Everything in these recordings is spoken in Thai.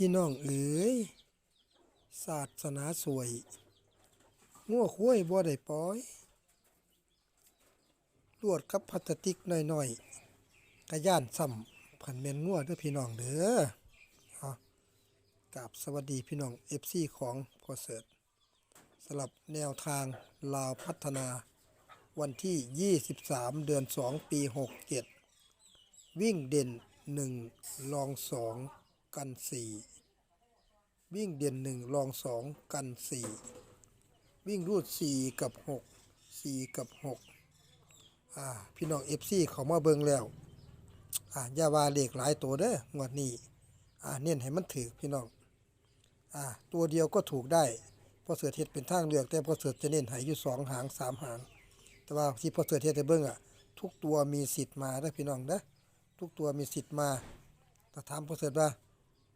พี่น้องเอ๋ยศาสนาสวยงัวคุ้ยบ่ได้ปล่อย ลวดกับพลาสติกหน่อยๆกระย่านซ้ำผันแม่นงัวเด้อพี่น้องเด้อเอากราบสวัสดีพี่น้อง FC ของพอเสิร์ตสำหรับแนวทางลาวพัฒนา วันที่ 23 เดือน 2 ปี 67 วิ่งเด่น 1 ลอง 2 กัน4วิ่งเด่น1ลอง2กัน4วิ่งรูด4กับ6 4กับ6อ่าพี่น้อง FC เขามาเบิงแล้วอ่าอย่าว่าเลขหลายตัวเด้องวดนี้อ่าเน้นให้มันถือพี่น้องอ่าตัวเดียวก็ถูกได้พอเสือเทศเป็นทางเลือกแต่พอเสือจะเน้นให้อยู่สองหางสามหาง แต่ว่าที่พอเสือเทศให้เบิ่งอะทุกตัวมีสิทธิ์มาได้พี่น้องเด้อทุกตัวมีสิทธิ์มาแต่ถามพอเสือว่า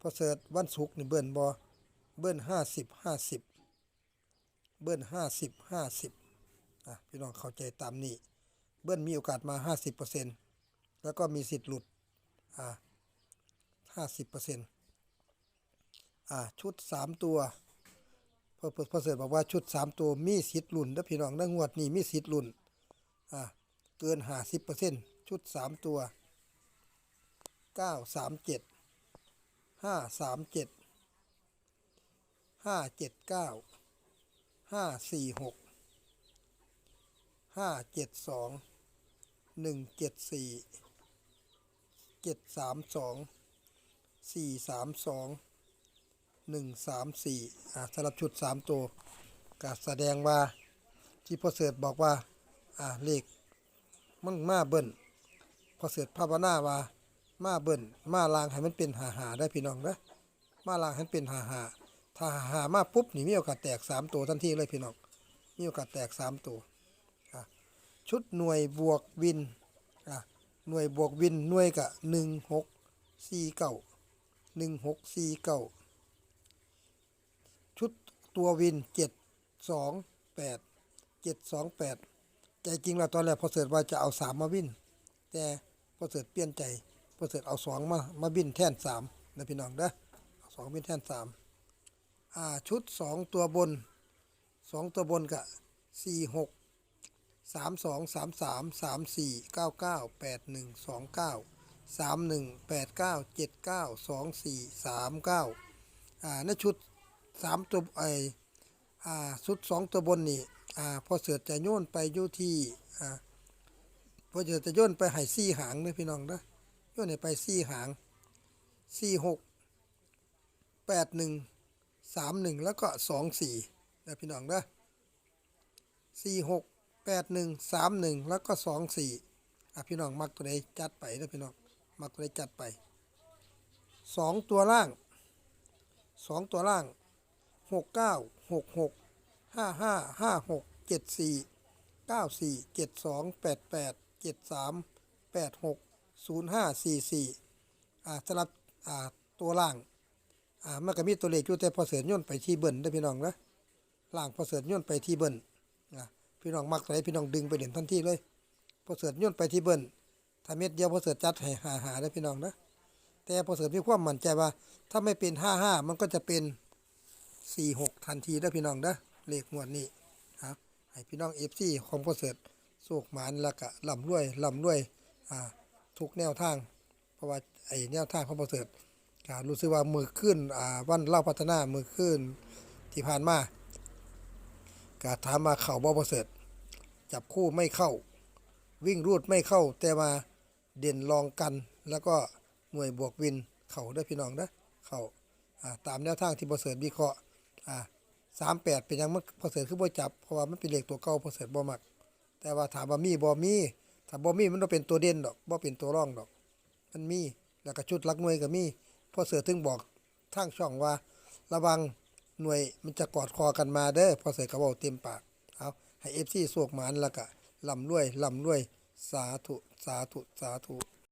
พอเสือวันศุกร์นี่เบิ้นบ่เบิ้นห้าสิบห้าสิบเบิ้นห้าสิบห้าสิบอะพี่น้องเข้าใจตามนี้ เบิ้ลมีโอกาสมา50%แล้วก็มีสิทธิ์หลุด อ่า50%อ่าชุด3ตัวพอพอเสริฐบอกว่าชุด3ตัวมีสิทธิ์หลุนนะพี่น้องนะงวดนี้มีสิทธิ์หลุนอ่าเกิน50%ชุด3ตัว937 537 579 546 572 ห้าสามเจ็ดห้าเจ็ดเก้าห้าสี่หกห้าเจ็ดสองหนึ่งเจ็ดสี่เจ็ดสามสองสี่สามสองหนึ่งสามสี่อ่าสำหรับชุดสามตัวก็แสดงว่าที่พ่อเสริฐบอกว่า อ่าเลขมันมาเบิ้ลพ่อเสริฐภาวนาว่า มาเบิ้ลมาลางให้มันเป็นหาหาได้พี่น้องนะมาลางให้มันเป็นหาหาถ้าหาหามาปุ๊บนี่มีโอกาสแตกสามตัวทันทีเลยพี่น้องมีโอกาสแตกสามตัวชุดหน่วยบวกวินหน่วยบวกวินหน่วยกะหนึ่งหกสี่เก้าหนึ่งหกสี่เก้าชุดตัววินเจ็ดสองแปดเจ็ดสองแปดใจจริงแล้วตอนแรกพอเสิร์ตว่าจะเอาสามมาวิน แต่พอเสิร์ตเปลี่ยนใจ พอเสร์ตเอาสองมามาบินแท่นสามนะพี่น้องเด้อเอาสองบินแท่นสามอ่าชุดสองตัวบนสองตัวบนกะสี่หกสามสองสามสามสามสี่เก้าเก้าแปดหนึ่งสองเก้าสามหนึ่งแปดเก้าเจ็ดเก้าสองสี่สามเก้าอ่าในชุดสามตัวไออ่าชุดสองตัวบนนี่อ่าพอเสือจะโยนไปอยู่ที่อ่าพอเสือจะโยนไปให้สี่หางเลยพี่น้องนะ โยนให้ไปสี่หางสี่หกแปดหนึ่งสามหนึ่งแล้วก็สองสี่นะพี่น้องนะสี่หกแปดหนึ่งสามหนึ่งแล้วก็สองสี่อะพี่น้องมักตัวใดจัดไปนะพี่น้องมักตัวใดจัดไปสองตัวล่างสองตัวล่างหกเก้าหกหกห้าห้าห้าหกเจ็ดสี่เก้าสี่เจ็ดสองแปดแปดเจ็ดสามแปดหก ศูนย์ห้าสี่สี่อ่าสำหรับอ่าตัวล่างอ่ามันก็มีตัวเลขอยู่แต่พอเสือย่นไปที่เบิ้ลได้พี่น้องนะล่างพอเสือย่นไปที่เบิ้ลอ่าพี่น้องมักอะไรพี่น้องดึงไปเด่นทันทีเลยพอเสือย่นไปที่เบิ้ลถ้าเม็ดเดียวพอเสือจัดให้หาหาได้พี่น้องนะแต่พอเสือมีความมั่นใจว่า ถ้าไม่เป็นห้าห้ามันก็จะเป็นสี่หกทันทีได้พี่น้องนะเลขงวดนี้ครับให้พี่น้องเอฟซีของพอเสือโศกหมานแล้วก็ลำรวยลำรวยอ่า ทุกแนวทาง เพราะว่าไอ้แนวทางของพอเสือก็รู้สึกว่ามือขึ้นอ่าวันเล่าพัฒนามือขึ้นที่ผ่านมาก็ถามมาเข่าบ่ประเสริฐจับคู่ไม่เข้า วิ่งรูดไม่เข้า แต่มาเด่นรองกัน แล้วก็หน่วยบวกวินเข่าได้พี่น้องนะเข่าอ่าตามแนวทางที่ประเสริฐวิเคราะห์อ่าสามแปดเป็นยังมันประเสริฐคือบ่จับเพราะว่ามันเป็นเลขตัวเก่าประเสริฐบ่มัก แต่ว่าถามว่ามีบ่มี ถ้าบ่มีมันต้องเป็นตัวเด่นดอกบ่เป็นตัวร่องดอก มันมีแล้วก็ชุดลักหน่วยก็มีพอเสือถึงบอกทางช่องว่า ระวังหน่วยมันจะกอดคอกันมาเด้อพอเสือก็เว้าเต็มปากเอาให้ FC สวกหมานแล้วก็ลำรวยลำรวยสาธุสาธุสาธุ